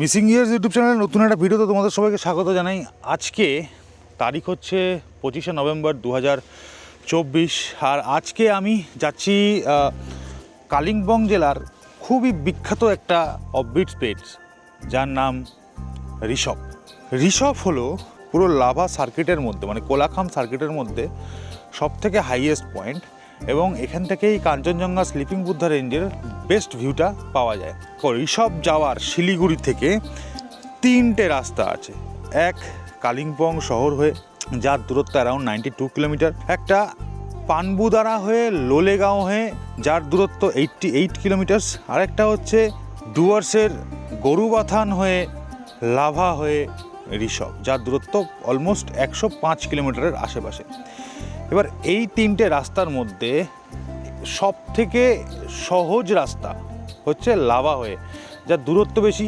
Missing years YouTube চ্যানেলের নতুন একটা ভিডিওতে তোমাদের সবাইকে স্বাগত জানাই। আজকে তারিখ হচ্ছে পঁচিশে নভেম্বর দু চব্বিশ। আর আজকে আমি যাচ্ছি কালিম্পং জেলার খুবই বিখ্যাত একটা অববিট স্পেস যার নাম ঋষভ ঋষভ হলো পুরো লাভা সার্কিটের মধ্যে মানে কোলাখাম সার্কিটের মধ্যে সব থেকে হাইয়েস্ট পয়েন্ট এবং এখান থেকেই কাঞ্চনজঙ্ঘা স্লিপিং বুদ্ধা রেঞ্জের বেস্ট ভিউটা পাওয়া যায়। ঋষভ যাওয়ার শিলিগুড়ি থেকে তিনটে রাস্তা আছে। এক কালিম্পং শহর হয়ে, যার দূরত্ব অ্যারাউন্ড নাইনটি টু কিলোমিটার একটা পানবুদারা হয়ে লোলেগাঁও হয়ে, যার দূরত্ব এইটটি এইট কিলোমিটার্স আরেকটা হচ্ছে ডুয়ার্সের গরুবাথান হয়ে, লাভা হয়ে ঋষভ, যার দূরত্ব অলমোস্ট একশো পাঁচ কিলোমিটারের আশেপাশে। এবার এই তিনটে রাস্তার মধ্যে সব থেকে সহজ রাস্তা হচ্ছে লাভা হয়ে, যার দূরত্ব বেশি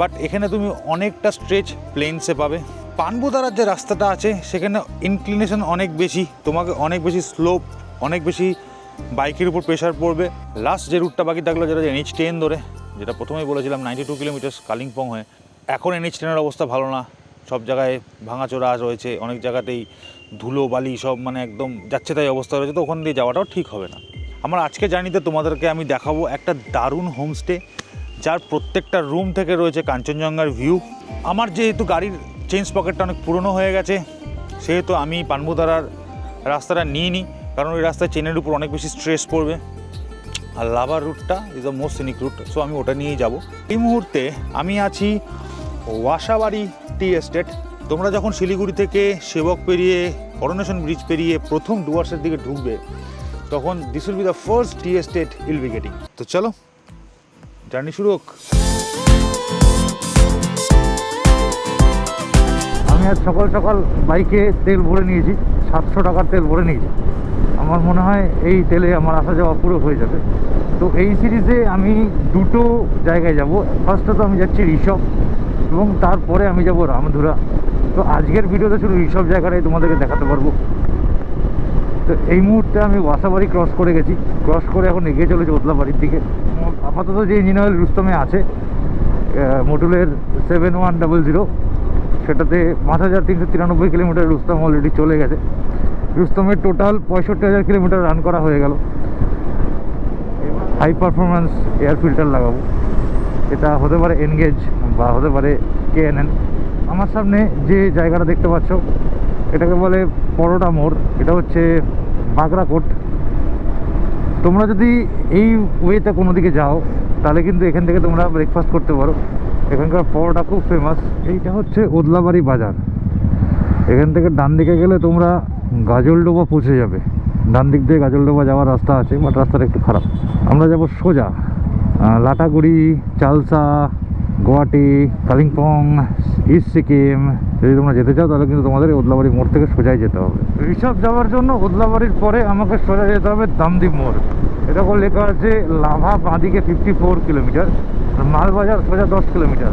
বাট এখানে তুমি অনেকটা স্ট্রেচ প্লেনসে পাবে। পানবুদারার যে রাস্তাটা আছে, সেখানে ইনক্লিনেশন অনেক বেশি, তোমাকে অনেক বেশি স্লোপ অনেক বেশি বাইকের উপর প্রেশার পড়বে। লাস্ট যে রুটটা বাকি থাকল, যেটা এনএইচ টেন ধরে, যেটা প্রথমেই বলেছিলাম নাইনটি টু কিলোমিটার্স কালিম্পং হয়ে। এখন এনএইচ টেনের অবস্থা ভালো না। সব জায়গায় ভাঙাচোরা রয়েছে, অনেক জায়গাতেই ধুলো, বালি সব মানে একদম যাচ্ছে তাই অবস্থা রয়েছে, তো ওখান দিয়ে যাওয়াটাও ঠিক হবে না। আমার আজকে জার্নিতে তোমাদেরকে আমি দেখাবো একটা দারুণ হোমস্টে, যার প্রত্যেকটা রুম থেকে রয়েছে কাঞ্চনজঙ্ঘার ভিউ। আমার যেহেতু গাড়ির চেঞ্জ পকেটটা অনেক পুরনো হয়ে গেছে, সেহেতু আমি পানবুদারার রাস্তাটা নিই, কারণ ওই রাস্তায় চেনের উপর অনেক বেশি স্ট্রেস পড়বে। আর লাভার রুটটা is the most scenic route so আমি ওটা নিয়েই যাব। এই মুহূর্তে আমি আছি ওয়াসাবাড়ি টি এস্টেট তোমরা যখন শিলিগুড়ি থেকে সেবক পেরিয়ে করোনেশন ব্রিজ পেরিয়ে প্রথম ডুয়ার্সের দিকে ঢুকবে, তখন this will be the first tea estate will be getting তো চলো জার্নি শুরু হোক। আমি আজ সকাল সকাল বাইকে তেল ভরে নিয়েছি, সাতশো টাকার তেল ভরে নিয়েছি। আমার মনে হয় এই তেলে আমার আসা যাওয়া পুরো হয়ে যাবে। তো এই সিরিজে আমি দুটো জায়গায় যাব। ফার্স্টে তো আমি যাচ্ছি ঋষভ, এবং তারপরে আমি যাব রামধুরা। তো আজকের ভিডিওতে শুধু ঋষভ জায়গাটাই তোমাদেরকে দেখাতে পারব। তো এই মুহূর্তে আমি ওয়াসাবাড়ি ক্রস করে গেছি। ক্রস করে এখন এগিয়ে চলেছি ওদলাবাড়ির দিকে। আপাতত যে ইঞ্জিন অয়েল রুস্তমে আছে মোটুলের সেভেন ওয়ান ডাবল জিরো সেটাতে পাঁচ হাজার তিনশো তিরানব্বই কিলোমিটার রুস্তম অলরেডি চলে গেছে। রুস্তমের টোটাল পঁয়ষট্টি হাজার কিলোমিটার রান করা হয়ে গেল। হাই পারফরমেন্স এয়ার ফিল্টার লাগাবো। এটা হতে পারে এনগেজ বা হতে পারে কে কেএনএন আমার সামনে যে জায়গাটা দেখতে পাচ্ছ, এটাকে বলে পরোটা মোড়। এটা হচ্ছে বাগরাকোট। তোমরা যদি এই ওয়েতে কোনো দিকে যাও, তাহলে কিন্তু এখান থেকে তোমরা ব্রেকফাস্ট করতে পারো। এখানকার পরোটা খুব ফেমাস এইটা হচ্ছে ওদলাবাড়ি বাজার। এখান থেকে ডান দিকে গেলে তোমরা গাজলডোবা পৌঁছে যাবে। ডান দিক দিয়ে গাজলডোবা যাওয়ার রাস্তা আছে, বাট রাস্তাটা একটু খারাপ। আমরা যাব সোজা লাটাগুড়ি, চালসা, গুয়াহাটি, কালিম্পং ইস্ট সিকিম, যদি তোমরা যেতে চাও তাহলে কিন্তু তোমাদের ওদলাবাড়ি মোড় থেকে সোজাই যেতে হবে। ঋষভ যাওয়ার জন্য ওদলাবাড়ির পরে আমাকে সোজা যেতে হবে দামদি মোড়। এটা করে লেখা আছে, লাভা বাঁদিকে ফিফটি ফোর কিলোমিটার মালবাজার সোজা দশ কিলোমিটার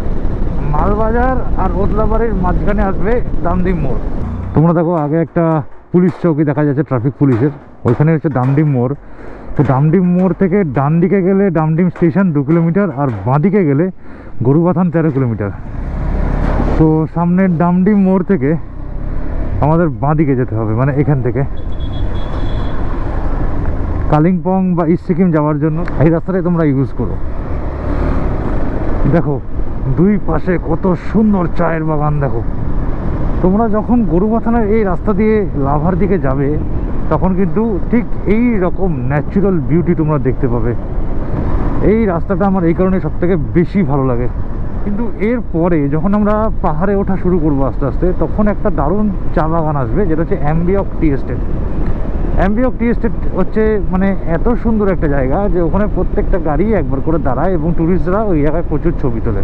মালবাজার আর ওদলাবাড়ির মাঝখানে আসবে দামদিম মোড়। তোমরা দেখো, আগে একটা পুলিশ চৌকি দেখা যাচ্ছে ট্রাফিক পুলিশের। ওইখানে হচ্ছে ডামডিম মোড়। তো ডামডিম মোড় থেকে ডান দিকে গেলে ডামডিম স্টেশন দু কিলোমিটার আর বাঁদিকে গেলে গরুবাথান তেরো কিলোমিটার তো সামনের ডামডিম মোড় থেকে আমাদের বাঁ দিকে যেতে হবে মানে এখান থেকে। কালিম্পং বা ইস্ট সিকিম যাওয়ার জন্য এই রাস্তাটাই তোমরা ইউজ করো। দেখো, দুই পাশে কত সুন্দর চায়ের বাগান, দেখো। তোমরা যখন গরুবাথানের এই রাস্তা দিয়ে লাভার দিকে যাবে, তখন কিন্তু ঠিক এই রকম ন্যাচারাল বিউটি তোমরা দেখতে পাবে। এই রাস্তাটা আমার এই কারণে সব থেকে বেশি ভালো লাগে। কিন্তু এর পরে যখন আমরা পাহাড়ে ওঠা শুরু করব আস্তে আস্তে, তখন একটা দারুণ চা বাগান আসবে, যেটা হচ্ছে Ambiok tea estate Ambiok tea estate হচ্ছে মানে এত সুন্দর একটা জায়গা যে ওখানে প্রত্যেকটা গাড়ি একবার করে দাঁড়ায় এবং ট্যুরিস্টরা ওই জায়গায় প্রচুর ছবি তোলে।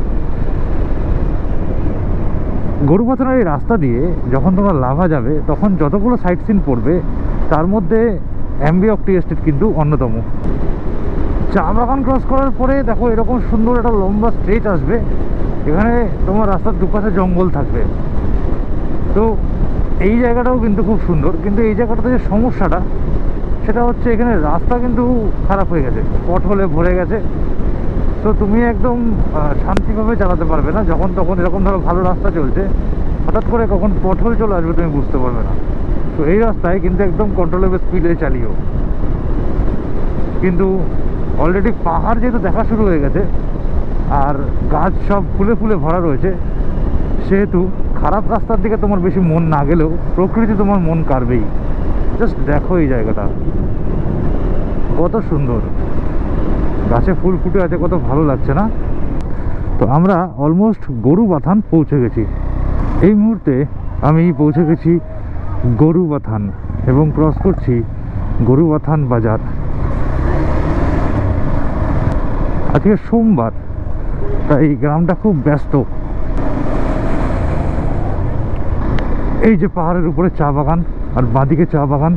গরুপাথনের এই রাস্তা দিয়ে যখন তোমরা লাভা যাবে, তখন যতগুলো সাইট সিন পড়বে, তার মধ্যে অ্যাম্বিয়ক টি এস্টেট কিন্তু অন্যতম। চা বাগান ক্রস করার পরে দেখো এরকম সুন্দর একটা লম্বা স্ট্রেচ আসবে। এখানে তোমার রাস্তার দুপাশে জঙ্গল থাকবে। তো এই জায়গাটাও কিন্তু খুব সুন্দর। কিন্তু এই জায়গাটাতে যে সমস্যাটা, সেটা হচ্ছে এখানে রাস্তা কিন্তু খারাপ হয়ে গেছে, পট হলে ভরে গেছে। তো তুমি একদম শান্তিভাবে চালাতে পারবে না। যখন তখন এরকম ধরো ভালো রাস্তা চলছে, হঠাৎ করে কখন পটহল চলে আসবে তুমি বুঝতে পারবে না। তো এই রাস্তায় কিন্তু একদম কন্ট্রোলেবল স্পিডে চালিও। কিন্তু অলরেডি পাহাড় যেহেতু দেখা শুরু হয়ে গেছে, আর গাছ সব ফুলে ফুলে ভরা রয়েছে, সেহেতু খারাপ রাস্তার দিকে তোমার বেশি মন না গেলেও প্রকৃতি তোমার মন কাড়বেই। জাস্ট দেখো এই জায়গাটা। কত সুন্দর। গাছে ফুল ফুটে আছে, কত ভালো লাগছে না? তো আমরা অলমোস্ট গরু বাথান পৌঁছে গেছি। এই মুহূর্তে আমি পৌঁছে গেছি গরু বাথান এবং ক্রস করছি গরু বাথান বাজার। আজকে সোমবার, তাই এই গ্রামটা খুব ব্যস্ত। এই যে পাহাড়ের উপরে চা বাগান আর বাঁদিকে চা বাগান,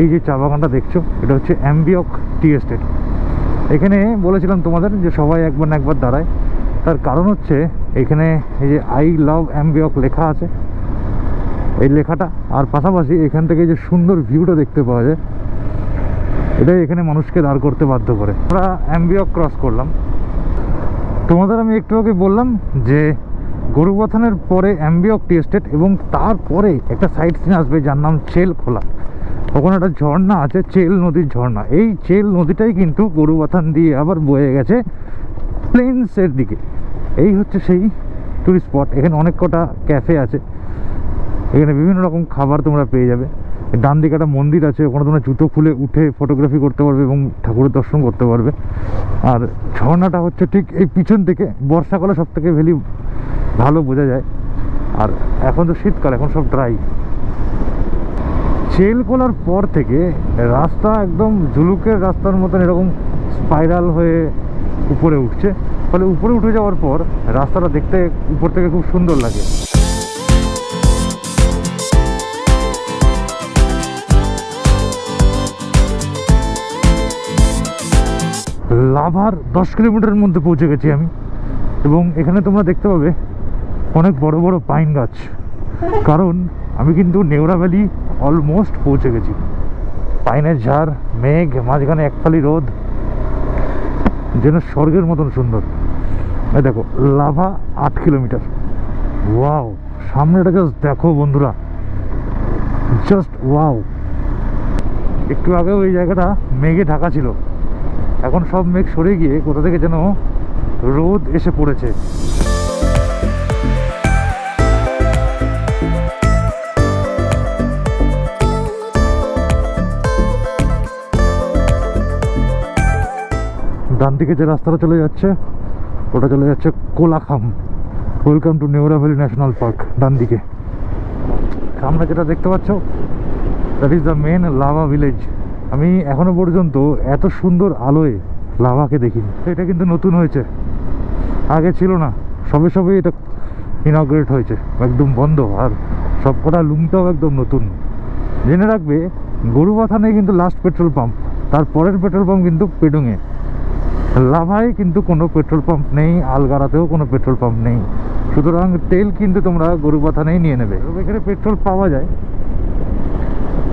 এই যে চা বাগানটা দেখছ, এটা হচ্ছে অ্যাম্বিয়ক টি এস্টেট। এখানে বলেছিলাম তোমাদের যে সবাই একবার না একবার দাঁড়ায়। তার কারণ হচ্ছে এখানে এই যে আই লাভ অ্যাম্বিয়ক লেখা আছে। এই লেখাটা, আর পাশাপাশি এখান থেকে যে সুন্দর ভিউটা দেখতে পাওয়া যায় এটাই এখানে মানুষকে দাঁড় করতে বাধ্য করে। আমরা অ্যাম্বিয়ক ক্রস করলাম। তোমাদের আমি একটু আগে বললাম যে গরুবাথানের পরে অ্যাম্বিয়ক টি এস্টেট এবং তারপরে একটা সাইড সিন আসবে যার নাম চেল খোলা। ওখানে একটা ঝর্ণা আছে, চেল নদীর ঝর্ণা। এই চেল নদীটাই কিন্তু গরুবাথান দিয়ে আবার বয়ে গেছে প্লেন্সের দিকে। এই হচ্ছে সেই টুরিস্ট স্পট এখানে অনেক কটা ক্যাফে আছে। এখানে বিভিন্ন রকম খাবার তোমরা পেয়ে যাবে। ডান দিকে একটা মন্দির আছে, ওখানে তোমরা জুতো খুলে উঠে ফটোগ্রাফি করতে পারবে এবং ঠাকুরের দর্শন করতে পারবে। আর ঝর্ণাটা হচ্ছে ঠিক এই পিছন থেকে বর্ষাকালে সব থেকে ভ্যালি ভালো বোঝা যায়। আর এখন তো শীতকাল, এখন সব ড্রাই চেল খোলার পর থেকে রাস্তা একদম ঝুলুকের রাস্তার মতন এরকম স্পাইরাল হয়ে উপরে উঠছে। ফলে উপরে উঠে যাওয়ার পর রাস্তাটা দেখতে উপর থেকে খুব সুন্দর লাগে। লাভার দশ কিলোমিটারের মধ্যে পৌঁছে গেছি আমি। এবং এখানে তোমরা দেখতে পাবে অনেক বড় বড় পাইন গাছ। কারণ আমি কিন্তু নেওড়া ভ্যালি অলমোস্ট পৌঁছে গেছি। পাইনের ঝাড়, মেঘ, মাঝখানে এক ফালি রোদ। যেন স্বর্গের মতন সুন্দর। দেখো, লাভা আট কিলোমিটার। ওয়াও, সামনেটা জাস্ট দেখো বন্ধুরা। Just wow. একটু আগে ওই জায়গাটা মেঘে ঢাকা ছিল। এখন সব মেঘ সরে গিয়ে কোথা থেকে যেন রোদ এসে পড়েছে। ডান দিকে যে রাস্তাটা চলে যাচ্ছে, ওটা চলে যাচ্ছে Kolakham. Welcome to Neora valley national park ডান দিকে। সামনে যেটা দেখতে পাচ্ছ that is the main Lava village আমি এখনও পর্যন্ত এত সুন্দর আলোয় লাভাকে দেখিনি। এটা কিন্তু নতুন হয়েছে। আগে ছিল না। সবে সবে এটা ইনগ্রেট হয়েছে। একদম বন্ধ আর সবকটা লুমটাও একদম নতুন। জেনে রাখবে গরু গরুবাথানে কিন্তু লাস্ট পেট্রোল পাম্প তারপরের পেট্রোল পাম্প কিন্তু পেডুঙে। লাভায় কিন্তু কোনো পেট্রোল পাম্প নেই আলগারাতেও কোনো পেট্রোল পাম্প নেই। সুতরাং তেল কিন্তু তোমরা গরু গরুবাথানেই নিয়ে নেবে। এখানে পেট্রোল পাওয়া যায়।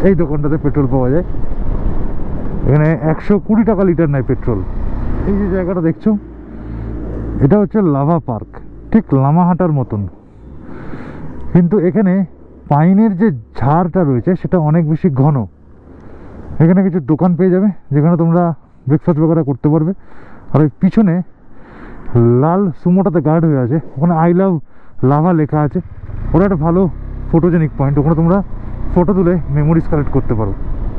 এই দোকানটাতে পেট্রোল পাওয়া যায়। এখানে একশো কুড়ি টাকা লিটার নেয় পেট্রোল। এই যে জায়গাটা দেখছ? এটা হচ্ছে লাভা পার্ক, ঠিক লামাহাটার মতন। কিন্তু এখানে পাইনের যে ঝাড়টা রয়েছে, সেটা অনেক বেশি ঘন। এখানে কিছু দোকান পেয়ে যাবে, যেখানে তোমরা ব্রেকফাস্ট বগেরা করতে পারবে। আর ওই পিছনে লাল সুমোটাতে গার্ড হয়ে আছে। ওখানে আই লাভ লাভা লেখা আছে। ওটা একটা ভালো ফটোজেনিক পয়েন্ট ওখানে তোমরা ফটো তুলে মেমোরিজ কালেক্ট করতে পারো।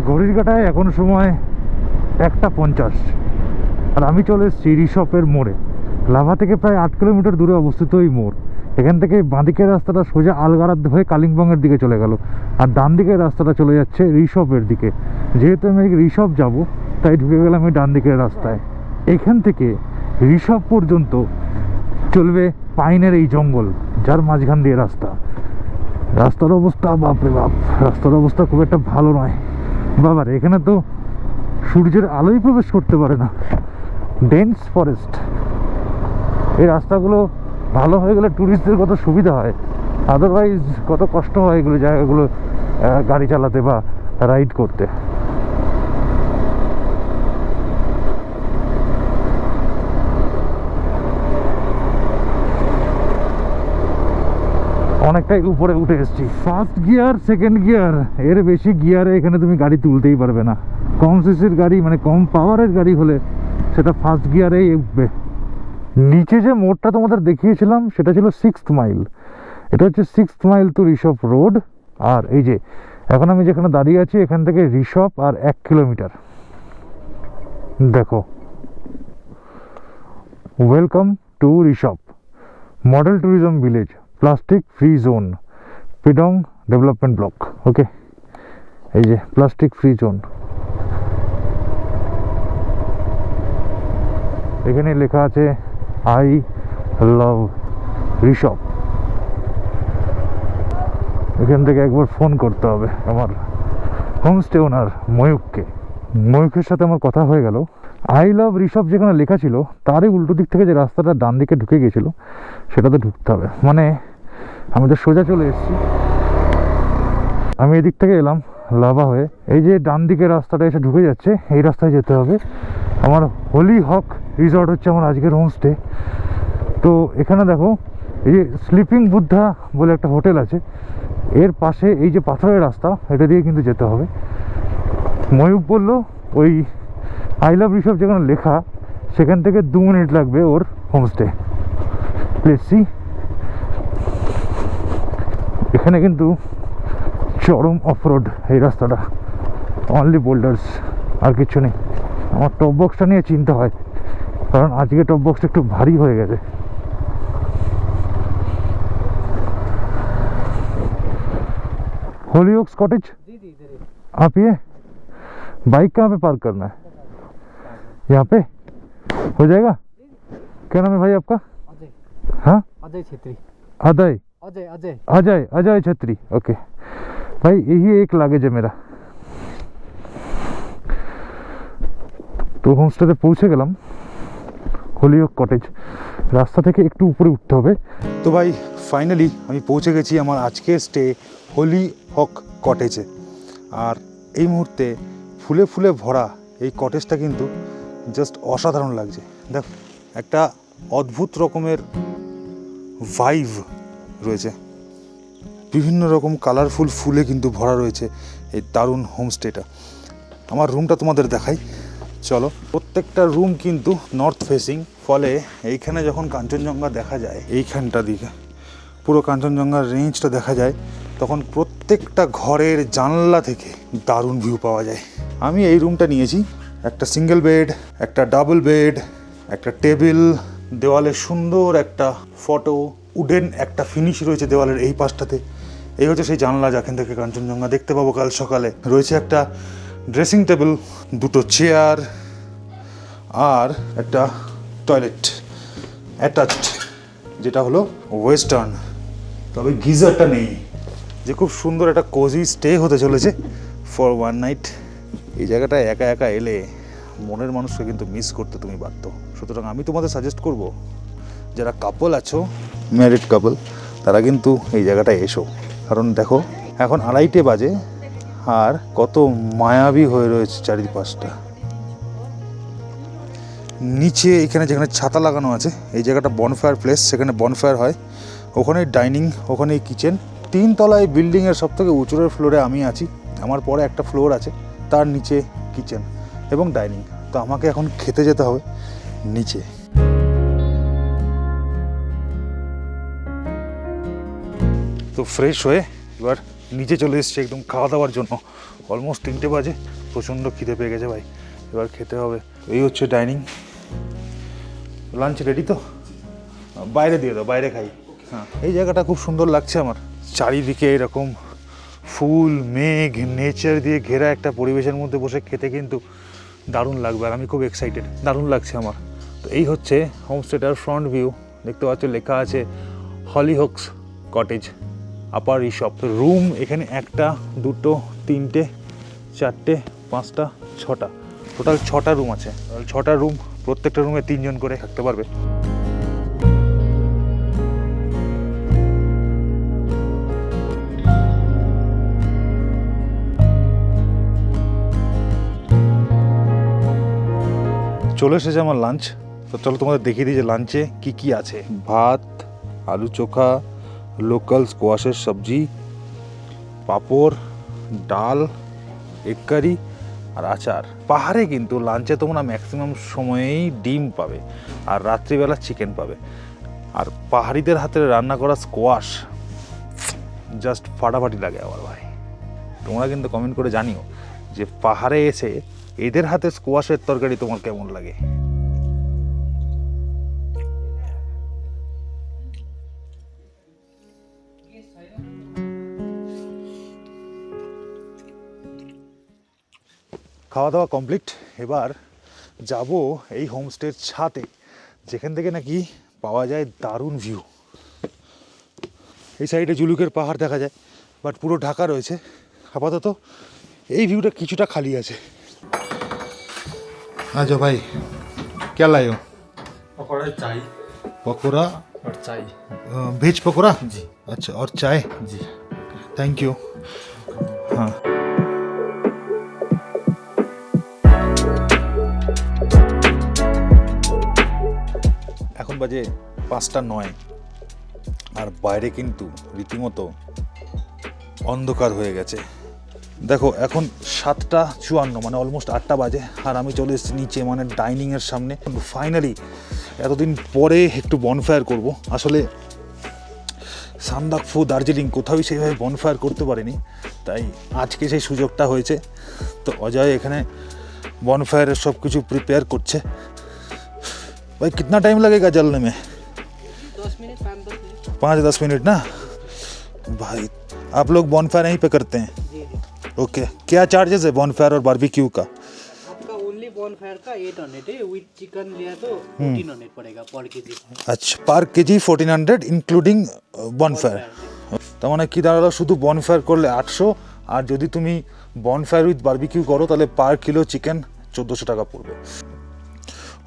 ঘড়ির কাটায় এখন সময় একটা পঞ্চাশ। আর আমি চলে এসেছি রিশপের মোড়ে। লাভা থেকে প্রায় আট কিলোমিটার দূরে অবস্থিত এই মোড়। এখান থেকে বাঁদিকের রাস্তাটা সোজা আলগারাত হয়ে কালিম্পংয়ের দিকে চলে গেল। আর ডান দিকের রাস্তাটা চলে যাচ্ছে রিশপের দিকে। যেহেতু আমি রিশপ যাব, তাই ঢুকে গেলাম এই ডান দিকের রাস্তায়। এখান থেকে রিশপ পর্যন্ত চলবে পাইনের এই জঙ্গল, যার মাঝখান দিয়ে রাস্তা। রাস্তার অবস্থা, বাপরে বাপ, রাস্তার অবস্থা খুব একটা ভালো নয়। বাবার, এখানে তো সূর্যের আলোই প্রবেশ করতে পারে না। ডেন্স ফরেস্ট এই রাস্তাগুলো ভালো হয়ে গেলে ট্যুরিস্টদের কত সুবিধা হয়। আদারওয়াইজ কত কষ্ট হয় এগুলো জায়গাগুলো গাড়ি চালাতে বা রাইড করতে। অনেকটাই উপরে উঠে এসেছি। ফার্স্ট গিয়ার সেকেন্ড গিয়ার এর বেশি গিয়ারে এখানে তুমি গাড়ি তুলতেই পারবে না। কম সিসির গাড়ি মানে কম পাওয়ারের গাড়ি হলে সেটা ফার্স্ট গিয়ারেই উঠবে। নিচে যে মোড়টা তোমাদের দেখিয়েছিলাম, সেটা ছিল সিক্সথ মাইল এটা হচ্ছে sixth mile to Rishop road আর এই যে, এখন আমি যেখানে দাঁড়িয়ে আছি, এখান থেকে ঋষভ আর এক কিলোমিটার দেখো। Welcome to Rishop model tourism village plastic free zone Pedong development block okay এই যে প্লাস্টিক ফ্রি জোন এখানে লেখা আছে আই লাভ ঋষভ। এখান থেকে একবার ফোন করতে হবে আমার হোমস্টে ওনার ময়ূককে। ময়ূকের সাথে আমার কথা হয়ে গেল। আই লাভ ঋষভ যেখানে লেখা ছিল, তারই উল্টো দিক থেকে যে রাস্তাটা ডান দিকে ঢুকে গিয়েছিল, সেটাতে ঢুকতে হবে। মানে আমি তো সোজা চলে এসেছি। আমি এদিক থেকে এলাম লাভা হয়ে। এই যে ডান দিকে রাস্তাটা এসে ঢুকে যাচ্ছে, এই রাস্তায় যেতে হবে। আমার হোলি হক রিসর্ট হচ্ছে আমার আজকের হোমস্টে তো এখানে দেখো, এই যে স্লিপিং বুদ্ধা বলে একটা হোটেল আছে। এর পাশে এই যে পাথরের রাস্তা, এটা দিয়ে কিন্তু যেতে হবে। ময়ূক বলল, ওই আই লাভ ঋষভ যেখানে লেখা, সেখান থেকে দু মিনিট লাগবে ওর হোমস্টে লেটসি এখানে কিন্তু চরম অফরোড এই রাস্তাটা। অনলি বোল্ডার্স আর কিছু নেই। আমার টপ বক্সটা নিয়ে চিন্তা হয়। কারণ আজকে টপ বক্সটা একটু ভারী হয়ে গেছে होली ओक्स कॉटेज जी जी इधर ही आप ये बाइक कहाँ पे पार्क करना है यहाँ पे हो जाएगा क्या नाम है भाई आपका अजय हाँ अजय छेत्री अदय अजय अजय अजय अजय छत्री ओके भाई यही एक लागेज है मेरा তো হোমস্টেতে পৌঁছে গেলাম হলিওক কটেজ। রাস্তা থেকে একটু উপরে উঠতে হবে। তো ভাই ফাইনালি আমি পৌঁছে গেছি আমার আজকের স্টে হোলি হক কটেজে। আর এই মুহূর্তে ফুলে ফুলে ভরা এই কটেজটা কিন্তু জাস্ট অসাধারণ লাগছে। দেখ, একটা অদ্ভুত রকমের ভাইভ রয়েছে। বিভিন্ন রকম কালারফুল ফুলে কিন্তু ভরা রয়েছে এই দারুণ হোমস্টেটা আমার রুমটা তোমাদের দেখাই। চলো। প্রত্যেকটা রুম কিন্তু নর্থ ফেসিং ফলে এইখানে যখন কাঞ্চনজঙ্ঘা দেখা যায়, এইখানটা দিকে, পুরো কাঞ্চনজঙ্ঘার রেঞ্জটা দেখা যায়, তখন প্রত্যেকটা ঘরের জানলা থেকে দারুণ ভিউ পাওয়া যায়। আমি এই রুমটা নিয়েছি, একটা সিঙ্গেল বেড একটা ডাবল বেড একটা টেবিল দেওয়ালে সুন্দর একটা ফটো উডেন একটা ফিনিশ রয়েছে দেওয়ালের এই পাশটাতে। এই হচ্ছে সেই জানলা যেখান থেকে কাঞ্চনজঙ্ঘা দেখতে পাবো কাল সকালে। রয়েছে একটা ড্রেসিং টেবিল, দুটো চেয়ার আর একটা টয়লেট অ্যাটাচড, যেটা হলো ওয়েস্টার্ন। তবে গিজারটা নেই, যে খুব সুন্দর একটা কোজি স্টে হতে চলেছে ফর ওয়ান নাইট এই জায়গাটায় একা একা এলে মনের মানুষকে কিন্তু মিস করতে তুমি বাধ্য। সুতরাং আমি তোমাদের সাজেস্ট করব, যারা কাপল আছো ম্যারিড কাপল তারা কিন্তু এই জায়গাটায় এসো। কারণ দেখো, এখন আড়াইটে বাজে আর কত মায়াবী হয়ে রয়েছে চারিপাশটা নিচে এখানে যেখানে ছাতা লাগানো আছে, এই জায়গাটা বনফায়ার প্লেস সেখানে বনফায়ার হয়। ওখানেই ডাইনিং ওখানেই কিচেন তিন তলায় বিল্ডিংয়ের সব থেকে উঁচুরের ফ্লোরে আমি আছি। আমার পরে একটা ফ্লোর আছে, তার নিচে কিচেন এবং ডাইনিং তো আমাকে এখন খেতে যেতে হবে নিচে। তো ফ্রেশ হয়ে এবার নিচে চলে এসেছি একদম খাওয়া দাওয়ার জন্য। অলমোস্ট তিনটে বাজে, প্রচণ্ড খিদে পেয়ে গেছে ভাই। এবার খেতে হবে। এই হচ্ছে ডাইনিং লাঞ্চ রেডি তো? বাইরে দিয়ে দাও, বাইরে খাই। হ্যাঁ এই জায়গাটা খুব সুন্দর লাগছে আমার। চারিদিকে এরকম ফুল, মেঘ নেচার দিয়ে ঘেরা একটা পরিবেশের মধ্যে বসে খেতে কিন্তু দারুণ লাগবে, আর আমি খুব এক্সাইটেড দারুণ লাগছে আমার। তো এই হচ্ছে হোমস্টেটার ফ্রন্ট ভিউ দেখতে পাচ্ছ, লেখা আছে হলিহক্স কটেজ আপার রিসপ রুম এখানে একটা, দুটো, তিনটে, চারটে, পাঁচটা, ছটা। টোটাল ছটা রুম আছে। ছটা রুম প্রত্যেকটা রুমে তিনজন করে থাকতে পারবে। চলে এসেছে আমার লাঞ্চ তো চলো তোমাদের দেখিয়ে দিই যে লাঞ্চে কি কি আছে। ভাত, আলু চোখা লোকাল স্কোয়াশের সবজি, পাঁপড়, ডাল এগ কারি আর আচার। পাহাড়ে কিন্তু লাঞ্চে তোমরা ম্যাক্সিমাম সময়েই ডিম পাবে আর রাত্রিবেলা চিকেন পাবে। আর পাহাড়িদের হাতে রান্না করা স্কোয়াশ জাস্ট ফাটাফাটি লাগে আমার ভাই। তোমরা কিন্তু কমেন্ট করে জানিও যে পাহাড়ে এসে এদের হাতে স্কোয়াশের তরকারি তোমার কেমন লাগে? খাওয়া দাওয়া কমপ্লিট এবার যাব এই হোমস্টের ছাতে যেখান থেকে নাকি পাওয়া যায় দারুণ ভিউ এই সাইডে জুলুকের পাহাড় দেখা যায় বাট পুরো ঢাকা রয়েছে আপাতত এই ভিউটা কিছুটা খালি আছে আচ্ছা ভাই क्या लाए हो पकौड़े चाय पकौड़ा और चाय भेज पकौड़ा जी अच्छा और चाय जी থ্যাংক ইউ হ্যাঁ এখন বাজে পাঁচটা নয়। আর বাইরে কিন্তু রীতিমতো অন্ধকার হয়ে গেছে। দেখো, এখন সাতটা চুয়ান্ন মানে অলমোস্ট আটটা বাজে, আর আমি চলে এসেছি নিচে মানে ডাইনিংয়ের সামনে। ফাইনালি এতদিন পরে একটু বনফায়ার করব। আসলে সান্দাকফু, দার্জিলিং কোথাও সেইভাবে বনফায়ার করতে পারিনি, তাই আজকে সেই সুযোগটা হয়েছে। তো অজয় এখানে বনফায়ারের সব কিছু প্রিপেয়ার করছে। ভাই कितना टाइम लगेगा जलने में दस मिनट पाँच दस मिनट पाँच दस मिनट ना भाई आप लोग बॉनफायर यहीं पे करते हैं जी जी ओके क्या चार्जेस है बॉनफायर और बारबेक्यू का आपका ओनली बॉन फायर का एट हंड्रेड है विथ चिकन लिया तो फोर्टीन हंड्रेड पड़ेगा पर के जी আচ্ছা per KG fourteen hundred including bonfire তার মানে কি দাঁড়ালো শুধু বনফায়ার করলে আটশো আর যদি তুমি বনফায়ার উইথ বারবিকিউ করো তাহলে পার কিলো চিকেন চোদ্দোশো টাকা পড়বে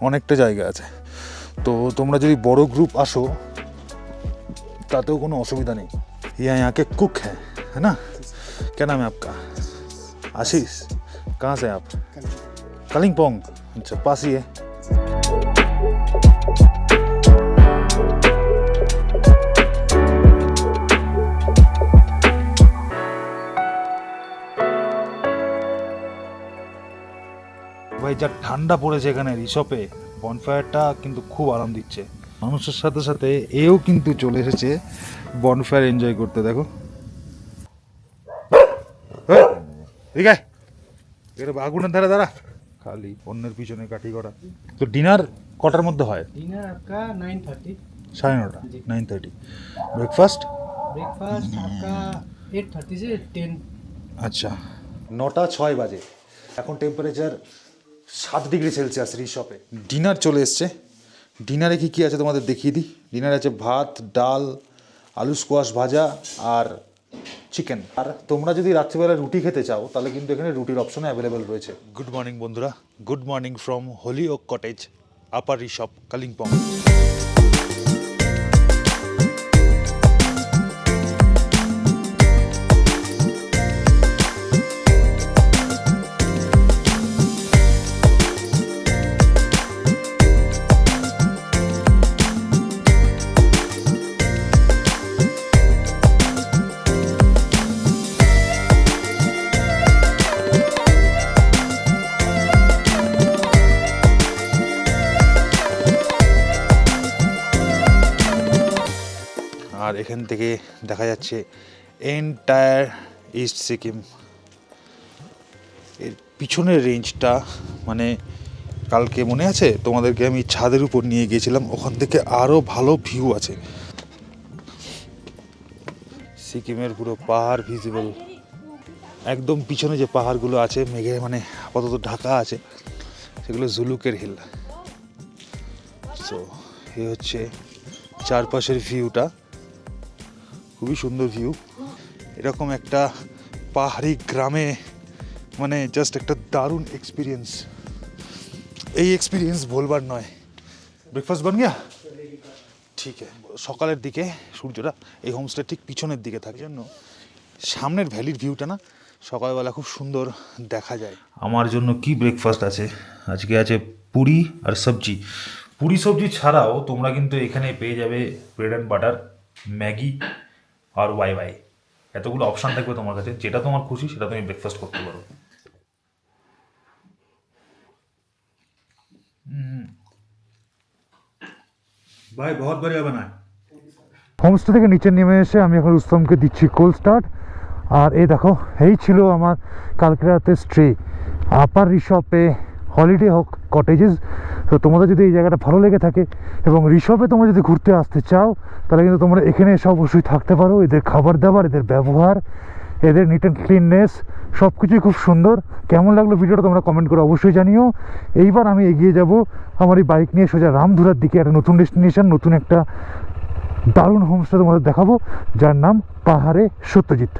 অনেকটা জায়গা আছে তো তোমরা যদি বড় গ্রুপ আসো তাতেও কোনো অসুবিধা নেই ইয়া यहाँ के कुक है है ना क्या नाम है आपका आशीष कहाँ से हैं आप कलिंगपोंग अच्छा पास ही है ভাই যা ঠান্ডা পড়েছে এখানে রিসপে বনফায়ারটা কিন্তু খুব আরাম দিচ্ছে মানুষের সাথে সাথে এও কিন্তু চলে এসেছে বনফায়ার এনজয় করতে দেখো এই, এদিকে আয়। এখানে আগুনের ধারে দাঁড়া খালি অন্যের পিছনে কাঠি করা তো ডিনার কটার মধ্যে হয় डिनर आपका नाइन थर्टी সাড়ে নটা নাইন থার্টি ব্রেকফাস্ট ब्रेकफास्ट आपका एट थर्टी से टेन আচ্ছা নটা ছয় বাজে এখন টেম্পারেচার সাত ডিগ্রি সেলসিয়াস রিসপে। ডিনার চলে এসছে। ডিনারে কী কী আছে তোমাদের দেখিয়ে দিই। ডিনারে আছে ভাত ডাল আলু স্কোয়াশ ভাজা আর চিকেন। আর তোমরা যদি রাত্রিবেলা রুটি খেতে চাও তাহলে কিন্তু এখানে রুটির অপশন অ্যাভেলেবেল রয়েছে। গুড মর্নিং বন্ধুরা। Good morning from holy oak cottage upper Rishop Kalimpong আর এখান থেকে দেখা যাচ্ছে এন্টায়ার ইস্ট সিকিম এর পিছনের রেঞ্জটা মানে কালকে মনে আছে? তোমাদেরকে আমি ছাদের উপর নিয়ে গিয়েছিলাম, ওখান থেকে আরও ভালো ভিউ আছে। সিকিমের পুরো পাহাড় ভিজিবল একদম পিছনে যে পাহাড়গুলো আছে, মেঘে মানে আপাতত ঢাকা আছে, সেগুলো জুলুকের হিল সো এ হচ্ছে চারপাশের ভিউটা খুবই সুন্দর ভিউ এরকম একটা পাহাড়ি গ্রামে মানে জাস্ট একটা দারুণ এক্সপিরিয়েন্স এই এক্সপিরিয়েন্স ভুলবার নয়। ব্রেকফাস্ট বান গিয়া? ঠিক সকালের দিকে সূর্যটা এই হোমস্টে ঠিক পিছনের দিকে থাকে। জন্য সামনের ভ্যালির ভিউটা না সকালবেলা খুব সুন্দর দেখা যায়। আমার জন্য কি ব্রেকফাস্ট আছে? আজকে আছে পুরি আর সবজি। পুরি সবজি ছাড়াও তোমরা কিন্তু এখানে পেয়ে যাবে ব্রেড অ্যান্ড বাটার ম্যাগি আর ওয়াই ওয়াই। এতগুলো অপশান থাকবে তোমার কাছে যেটা তোমার খুশি সেটা তুমি ব্রেকফাস্ট করতে পারো। ভাই বহুত বড়িয়া বানায়। হোমস্টে থেকে নিচে নেমে এসে আমি এখন রুস্তমকে দিচ্ছি কোল স্টার্ট আর এই দেখো এই ছিল আমার কালকে রাতে স্ট্রে আপার রিসপে হলিডে হোক কটেজেস তো তোমাদের যদি এই জায়গাটা ভালো লেগে থাকে এবং রিসপে তোমরা যদি ঘুরতে আসতে চাও, তাহলে কিন্তু তোমরা এখানে এসে অবশ্যই থাকতে পারো। এদের খাবার দাবার, এদের ব্যবহার, এদের নিট অ্যান্ড ক্লিননেস সব কিছুই খুব সুন্দর। কেমন লাগল ভিডিওটা তোমরা কমেন্ট করে অবশ্যই জানিও। এইবার আমি এগিয়ে যাব আমার এই বাইক নিয়ে সোজা রামধুরার দিকে, একটা নতুন ডেস্টিনেশন নতুন একটা দারুণ হোমস্টে তোমাদের দেখাবো, যার নাম পাহাড়ে সত্যজিৎ।